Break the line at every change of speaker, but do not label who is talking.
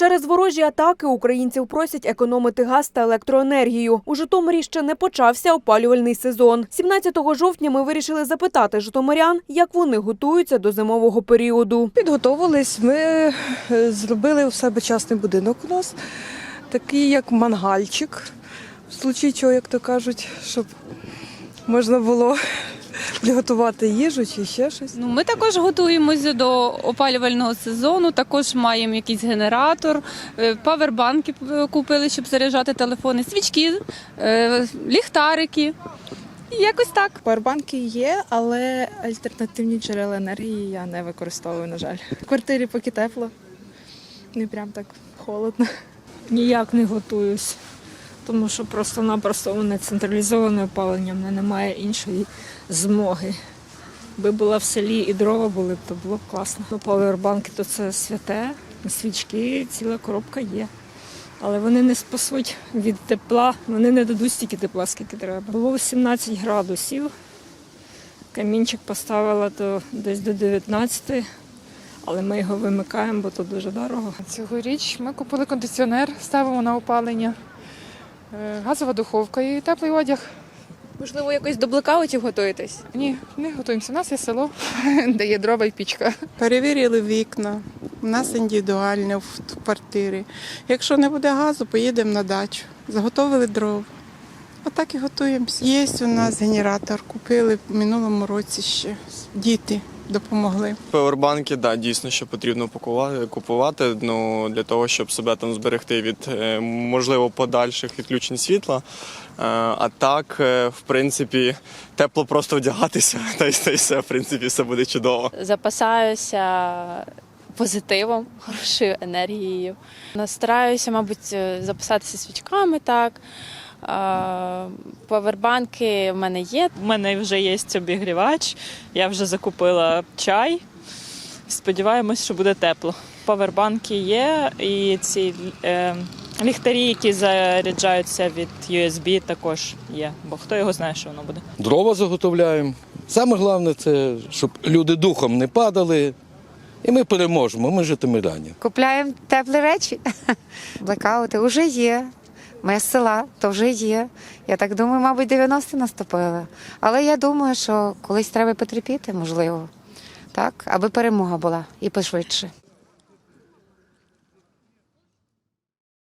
Через ворожі атаки українців просять економити газ та електроенергію. У Житомирі ще не почався опалювальний сезон. 17 жовтня ми вирішили запитати житомирян, як вони готуються до зимового періоду.
Підготовились. Ми е, зробили у себе частний будинок у нас, такий як мангальчик, в случаї чого, як то кажуть, щоб можна було приготувати їжу чи ще щось.
Ну, ми також готуємося до опалювального сезону. Також маємо якийсь генератор, е, павербанки е, купили, щоб заряджати телефони, свічки, е, ліхтарики. І якось так.
Павербанки є, але альтернативні джерела енергії я не використовую, на жаль. В квартирі поки тепло, не прям так холодно.
Ніяк не готуюсь, тому що просто-напросто у централізоване опалення, в мене немає іншої змоги. Би була в селі і дрова були б, то було б класно. Ну, павербанки то це святе, свічки, ціла коробка є. Але вони не спасуть від тепла, вони не дадуть стільки тепла, скільки треба. Було 17 градусів. Камінчик поставила то десь до 19, але ми його вимикаємо, бо то дуже дорого.
Цьогоріч ми купили кондиціонер, ставимо на опалення, газова духовка і теплий одяг.
Можливо, якось до блекаутів готуєтесь?
Ні, не готуємося. У нас є село, де є дрова і пічка.
Перевірили вікна. У нас індивідуальне в квартирі. Якщо не буде газу, поїдемо на дачу. Заготовили дров. Отак і готуємося. Є у нас генератор, купили в минулому році ще. Діти допомогли.
Павербанки, да, дійсно, що потрібно пакувати- купувати ну, для того, щоб себе там зберегти від е, можливо подальших відключень світла. Е, А так, е, в принципі, тепло просто вдягатися, та й та й все, в принципі, все буде чудово.
запасаюся позитивом, хорошою енергією. Стараюся, мабуть, запасатися свічками так. Павербанки в мене є.
У мене вже є обігрівач, я вже закупила чай. Сподіваємось, що буде тепло. Павербанки є, і ці е, ліхтарі, які заряджаються від USB, також є. Бо хто його знає, що воно буде.
дрова заготовляємо. Саме головне це, щоб люди духом не падали. І ми переможемо, ми житомиряні.
Купляємо теплі речі. Блекаути вже є. Ми з села, то вже є. Я так думаю, мабуть, 90 наступили. Але я думаю, що колись треба потерпіти, можливо, так, аби перемога була і пошвидше.